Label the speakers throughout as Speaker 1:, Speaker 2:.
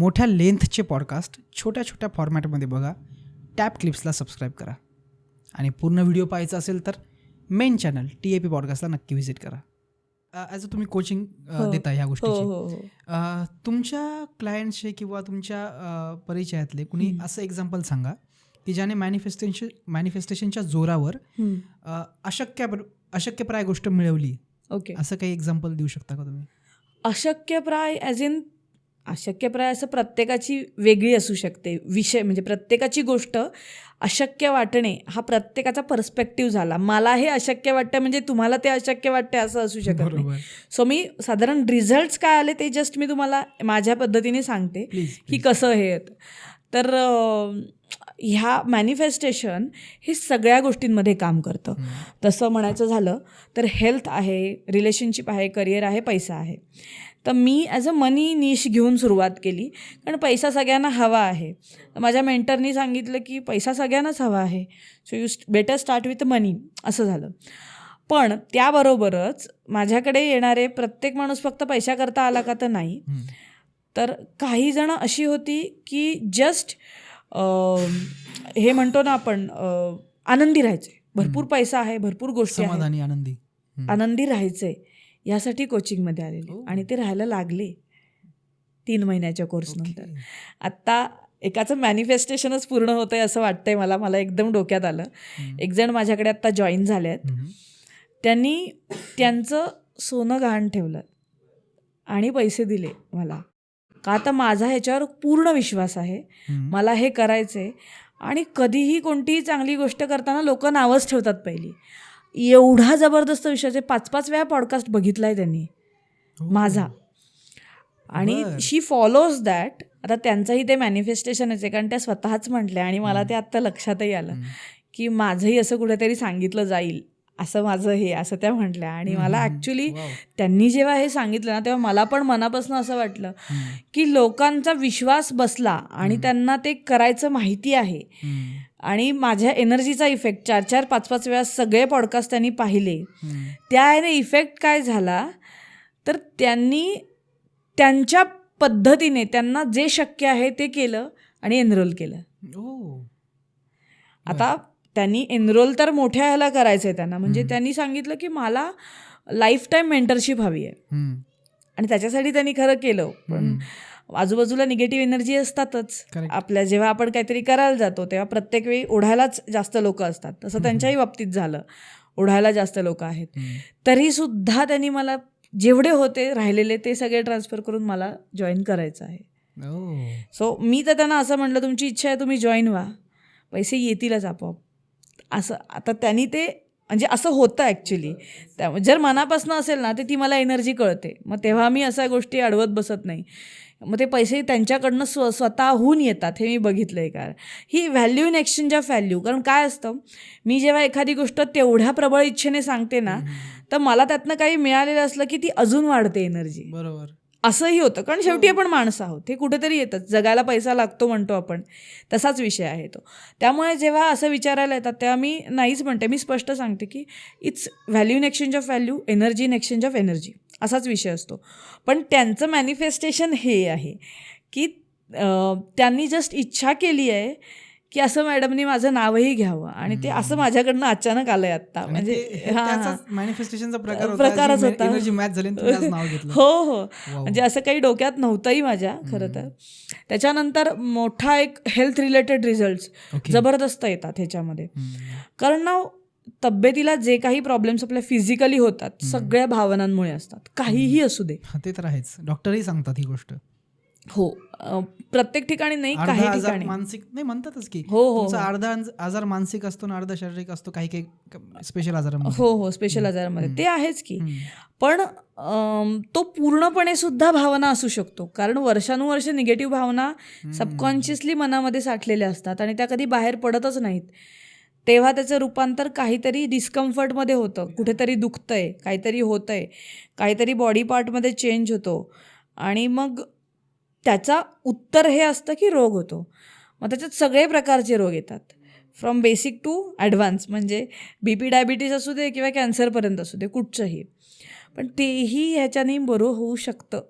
Speaker 1: मोठ्या लेंथचे पॉडकास्ट छोट्या छोट्या फॉर्मॅटमध्ये बघा. टॅप क्लिप्सला सबस्क्राईब करा. आणि पूर्ण व्हिडिओ पाहायचा असेल तर main channel T A P पॉडकास्टला नक्की व्हिजिट करा. ॲज अ तुम्ही कोचिंग
Speaker 2: हो.
Speaker 1: देता ह्या गोष्टीची.
Speaker 2: हो हो
Speaker 1: तुमच्या क्लायंटचे किंवा तुमच्या परिचयातले कुणी. असं एक्झाम्पल सांगा की ज्याने मॅनिफेस्टेशन मॅनिफेस्टेशनच्या जोरावर अशक्य अशक्यप्राय गोष्ट मिळवली.
Speaker 2: ओके.
Speaker 1: असं काही एक्झाम्पल देऊ शकता का तुम्ही?
Speaker 2: अशक्यप्राय ॲज इन अशक्यप्राय असं प्रत्येकाची वेगळी असू शकते. विषय म्हणजे प्रत्येकाची गोष्ट अशक्य वाटणे हा प्रत्येकाचा पर्स्पेक्टिव्ह झाला. मला हे अशक्य वाटतं म्हणजे तुम्हाला ते अशक्य वाटते असं असू शकत नाही. सो मी साधारण रिझल्ट्स काय आले ते जस्ट मी तुम्हाला माझ्या पद्धतीने सांगते की कसं हे येतं. तर ह्या मॅनिफेस्टेशन हे सगळ्या गोष्टींमध्ये काम करतं. तसं म्हणायचं झालं तर हेल्थ आहे रिलेशनशिप आहे करिअर आहे पैसा आहे. तर मी ॲज अ मनी निश घेऊन सुरुवात केली. कारण पैसा सगळ्यांना हवा आहे. तर माझ्या मेंटरनी सांगितलं की पैसा सगळ्यांनाच हवा आहे. So you better start with money असं झालं. पण त्याबरोबरच माझ्याकडे येणारे प्रत्येक माणूस फक्त पैशाकरता आला का तर नाही. तर काही जण अशी होती की जस्ट हे म्हणतो ना आपण आनंदी राहायचे. भरपूर. पैसा आहे भरपूर गोष्टी
Speaker 1: आनंदी.
Speaker 2: आनंदी राहायचंय यासाठी कोचिंगमध्ये आलेले
Speaker 1: ओ.
Speaker 2: आणि ते राहायला लागले तीन महिन्याच्या कोर्सनंतर. आत्ता एकाचं मॅनिफेस्टेशनच पूर्ण होतं आहे असं वाटतंय मला मला एकदम डोक्यात आलं. एक जण माझ्याकडे आत्ता जॉईन झाले आहेत. त्यांनी त्यांचं सोनं गहाण ठेवलं आणि पैसे दिले मला का तर माझा ह्याच्यावर पूर्ण विश्वास आहे. मला हे करायचं आहे आणि कधीही कोणतीही चांगली गोष्ट करताना लोक नावच ठेवतात पहिली एवढा जबरदस्त विषय आहे पाच पाच वेळा पॉडकास्ट बघितला आहे त्यांनी
Speaker 1: हो.
Speaker 2: माझा आणि. शी फॉलोज दॅट आता त्यांचंही ते मॅनिफेस्टेशनच आहे कारण त्या स्वतःच म्हटल्या आणि मला ते आत्ता लक्षातही आलं. की माझंही असं कुठेतरी सांगितलं जाईल असं माझं हे असं त्या म्हटल्या आणि मला. ॲक्च्युली. त्यांनी जेव्हा हे सांगितलं ना तेव्हा मला पण मनापासून असं वाटलं. की लोकांचा विश्वास बसला आणि. त्यांना ते करायचं माहिती आहे. आणि माझ्या एनर्जीचा इफेक्ट चार चार पाच पाच वेळा सगळे पॉडकास्ट त्यांनी पाहिले. त्याने इफेक्ट काय झाला तर त्यांनी त्यांच्या पद्धतीने त्यांना जे शक्य आहे ते केलं आणि एनरोल केलं. आता त्यांनी एनरोल तर मोठ्या ह्याला करायचं आहे त्यांना म्हणजे. त्यांनी सांगितलं की मला लाईफ टाईम मेंटरशिप हवी आहे. आणि त्याच्यासाठी त्यांनी खरं केलं पण. आजूबाजूला निगेटिव्ह एनर्जी असतातच. आपल्या जेव्हा आपण काहीतरी करायला जातो तेव्हा प्रत्येक वेळी ओढायलाच जास्त लोक असतात. तसं त्यांच्याही बाबतीत झालं. ओढायला जास्त लोक आहेत. तरी सुद्धा त्यांनी मला जेवढे होते राहिलेले ते सगळे ट्रान्सफर करून मला जॉईन करायचं आहे. सो मी तर त्यांना असं म्हटलं तुमची इच्छा आहे तुम्ही जॉईन व्हा. पैसे येतीलच आपोआप. असं आता त्यांनी ते म्हणजे असं होतं ॲक्च्युली त्या जर मनापासून असेल ना तर ती मला एनर्जी कळते. मग तेव्हा मी अशा गोष्टी अडवत बसत नाही. मग ते पैसे त्यांच्याकडनं स्व स्वतःहून येतात हे मी बघितलं आहे का? ही value in exchange of value कारण काय असतं मी जेव्हा एखादी गोष्ट तेवढ्या प्रबळ इच्छेने सांगते ना. तर मला त्यातनं काही मिळालेलं असलं की ती अजून वाढते एनर्जी
Speaker 1: बरोबर.
Speaker 2: असंही होतं. कारण शेवटी आपण माणसं आहोत. हे कुठेतरी येतच जगायला पैसा लागतो म्हणतो आपण. तसाच विषय आहे तो. त्यामुळे जेव्हा असं विचारायला येतात तेव्हा मी नाहीच म्हणते. मी स्पष्ट सांगते की it's value in exchange of value energy in exchange of energy असाच विषय असतो. पण त्यांचं मॅनिफेस्टेशन हे आहे की त्यांनी जस्ट इच्छा केली आहे की असं मॅडमनी माझं नावही घ्यावं. आणि ते असं माझ्याकडनं अचानक आलंय
Speaker 1: आणि
Speaker 2: म्हणजे
Speaker 1: मॅनिफेस्टेशनचा प्रकार
Speaker 2: प्रकारच होता. हो हो. म्हणजे असं काही डोक्यात नव्हतंही माझ्या खरं तर. त्याच्यानंतर मोठा एक हेल्थ रिलेटेड रिझल्ट. जबरदस्त येतात ह्याच्यामध्ये. कारण ना तब्येतीला जे काही प्रॉब्लेम्स आपल्या फिजिकली होतात. सगळ्या भावनांमुळे असतात. काहीही असू दे.
Speaker 1: ते तर आहेच. डॉक्टरही सांगतात ही गोष्ट.
Speaker 2: हो. प्रत्येक ठिकाणी नाही काही
Speaker 1: आजार
Speaker 2: ठिकाणी.
Speaker 1: मानसिक नाही म्हणतातच की.
Speaker 2: हो हो हो.
Speaker 1: अर्धा आजार मानसिक असतो आणि अर्धा शारीरिक असतो काही काही स्पेशल आजारामध्ये.
Speaker 2: हो हो स्पेशल आजारामध्ये. ते आहेच की. पण तो पूर्णपणे सुद्धा भावना असू शकतो. कारण वर्षानुवर्ष निगेटिव्ह भावना. सबकॉन्शियसली मनामध्ये साठलेल्या असतात आणि त्या कधी बाहेर पडतच नाहीत. तेव्हा त्याचं रूपांतर काहीतरी डिस्कम्फर्टमध्ये होतं. कुठेतरी दुखतंय काहीतरी होतंय काहीतरी बॉडी पार्टमध्ये चेंज होतो. आणि मग त्याचा उत्तर हे असतं की रोग होतो. मग त्याच्यात सगळे प्रकारचे रोग येतात. फ्रॉम बेसिक टू ॲडव्हान्स म्हणजे बी पी डायबिटीज असू दे किंवा कॅन्सरपर्यंत असू दे कुठचंही. पण तेही ह्याच्याने बरं होऊ शकतं.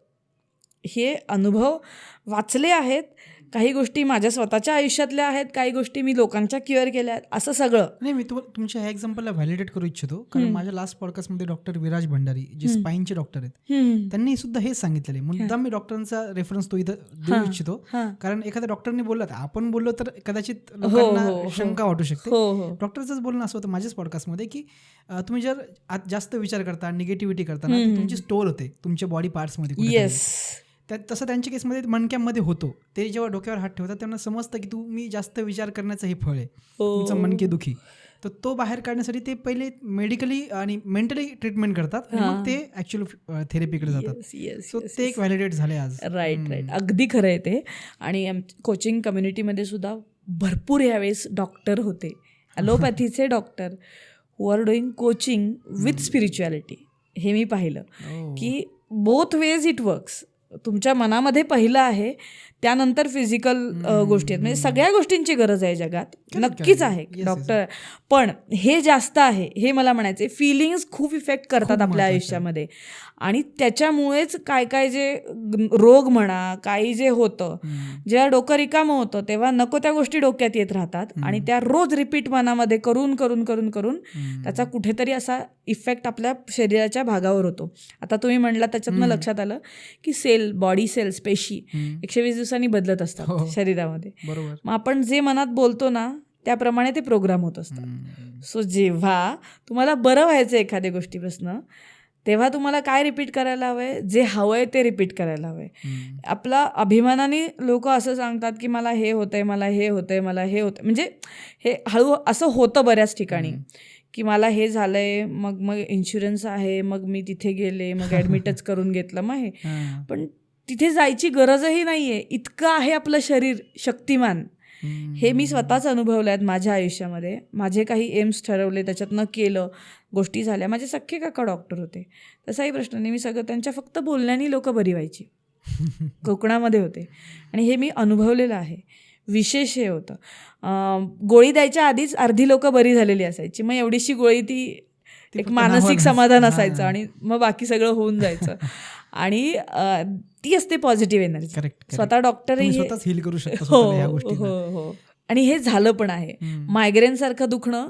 Speaker 2: हे अनुभव वाचले आहेत. काही गोष्टी माझ्या स्वतःच्या आयुष्यातल्या आहेत काही गोष्टी मी लोकांच्या क्युअर केल्या आहेत असं सगळं
Speaker 1: नाही मी तुम्हाला तुमच्या ह्या एक्झाम्पलला व्हॅलिडेट करू इच्छितो कारण. माझ्या लास्ट पॉडकास्टमध्ये डॉक्टर विराज भंडारी जे. स्पाईनचे डॉक्टर आहेत. त्यांनी सुद्धा हेच सांगितलेले आहे. मुद्दाम मी डॉक्टरांचा रेफरन्स तो इथं देऊ. इच्छितो. कारण एखाद्या डॉक्टरने बोललं तर आपण बोललो तर कदाचित
Speaker 2: हो,
Speaker 1: लोकांना
Speaker 2: हो, हो.
Speaker 1: शंका वाटू शकते डॉक्टरचंच बोलणं असं होतं माझ्याच पॉडकास्टमध्ये की तुम्ही जर जास्त विचार करता निगेटिव्हिटी करता ना ती
Speaker 2: हम्म.
Speaker 1: तुमची स्टोर होते तुमच्या बॉडी पार्ट्समध्ये.
Speaker 2: येस
Speaker 1: त्या तसं त्यांच्या केसमध्ये मणक्यामध्ये होतो. ते जेव्हा डोक्यावर हात ठेवतात त्यांना समजतं की तुम्ही जास्त विचार करण्याचं हे फळ आहे. तुमचं
Speaker 2: हो.
Speaker 1: मनके दुखी. तर तो बाहेर काढण्यासाठी ते पहिले मेडिकली आणि मेंटली ट्रीटमेंट करतात आणि. मग ते ॲक्च्युअल थेरपीकडे जातात. सो ते एक व्हॅलिडेट झाले आज.
Speaker 2: राईट राईट अगदी खरं आहे ते. आणि कोचिंग कम्युनिटीमध्ये सुद्धा भरपूर यावेळेस डॉक्टर होते. ॲलोपॅथीचे doctor who are doing coaching with spirituality हे मी पाहिलं.
Speaker 1: Oh.
Speaker 2: की बोथ वेज इट वर्क्स तुमच्या मनामध्ये पहिलं आहे त्यानंतर फिजिकल गोष्टी आहेत म्हणजे सगळ्या गोष्टींची गरज आहे जगात. नक्कीच आहे डॉक्टर पण हे जास्त आहे हे मला म्हणायचे फिलिंग्स खूप इफेक्ट करतात आपल्या. आयुष्यामध्ये आणि त्याच्यामुळेच काय काय जे रोग म्हणा काही जे होतं. जेव्हा डोकं रिकामं होतं तेव्हा नको त्या गोष्टी डोक्यात येत राहतात आणि त्या रोज रिपीट मनामध्ये करून करून करून करून. त्याचा कुठेतरी असा इफेक्ट आपल्या शरीराच्या भागावर होतो आता तुम्ही म्हणला त्याच्यातनं. लक्षात आलं की सेल बॉडी सेल्स पेशी. एकशे वीस दिवसांनी बदलत असतात
Speaker 1: हो.
Speaker 2: शरीरामध्ये
Speaker 1: बरोबर
Speaker 2: मग आपण जे मनात बोलतो ना त्याप्रमाणे ते प्रोग्राम होत असतात. सो जेव्हा तुम्हाला बरं व्हायचं एखाद्या गोष्टीपासनं तेव्हा तुम्हाला काय रिपीट करायला हवंय जे हवंय ते रिपीट करायला हवंय. आपला अभिमानाने लोक असं सांगतात की मला हे होतंय मला हे होतंय मला हे होतंय म्हणजे हे हळू असं होतं बऱ्याच ठिकाणी की मला हे झालंय मग मग इन्शुरन्स आहे मग मी तिथे गेले मग ॲडमिटच करून घेतलं मग हे. पण तिथे जायची गरजही नाही आहे इतकं आहे आपलं शरीर शक्तिमान. हे मी स्वतःच अनुभवलं आहेत माझ्या आयुष्यामध्ये. माझे काही एम्स ठरवले त्याच्यातनं केलं गोष्टी झाल्या. माझे सख्खे काका डॉक्टर होते. तसाही प्रश्न नाही. मी सगळं त्यांच्या फक्त बोलण्याने लोक बरी व्हायची. कोकणामध्ये होते. आणि हे मी अनुभवलेलं आहे. विशेष हे होतं. गोळी द्यायच्या आधीच अर्धी लोक बरी झालेली असायची. मग एवढीशी गोळी ती एक मानसिक. समाधान. असायचं आणि मग बाकी सगळं होऊन जायचं. आणि ती असते पॉझिटिव्ह एनर्जी
Speaker 1: करेक्ट
Speaker 2: स्वतः डॉक्टरही हे-
Speaker 1: स्वतःच हील करू शकता
Speaker 2: हो हो हो. आणि हे झालं पण आहे. मायग्रेन सारखं दुखणं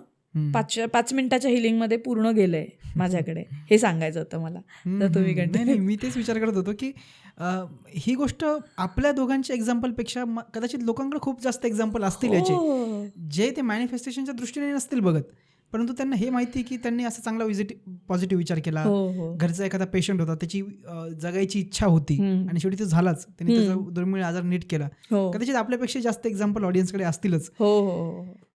Speaker 2: पाच पाच मिनिटाच्या हिलिंगमध्ये पूर्ण गेलंय माझ्याकडे. हे सांगायचं होतं मला. तर तुम्ही
Speaker 1: नाही मी तेच विचार करत होतो की ही गोष्ट आपल्या दोघांच्या एक्झाम्पलपेक्षा म- कदाचित लोकांकडे खूप जास्त एक्झाम्पल असतील याचे.
Speaker 2: हो.
Speaker 1: जे ते मॅनिफेस्टेशनच्या दृष्टीने नसतील बघत. परंतु त्यांना हे माहिती की त्यांनी असा चांगला पॉझिटिव्ह विचार केला.
Speaker 2: हो हो.
Speaker 1: घरचा एखादा पेशंट होता त्याची जगायची इच्छा होती. आणि शेवटी तो झालाच. त्यांनी. त्याचा दुर्मिळ आजार नीट केला.
Speaker 2: हो.
Speaker 1: कदाचित आपल्यापेक्षा जास्त एक्झाम्पल ऑडियन्सकडे असतीलच.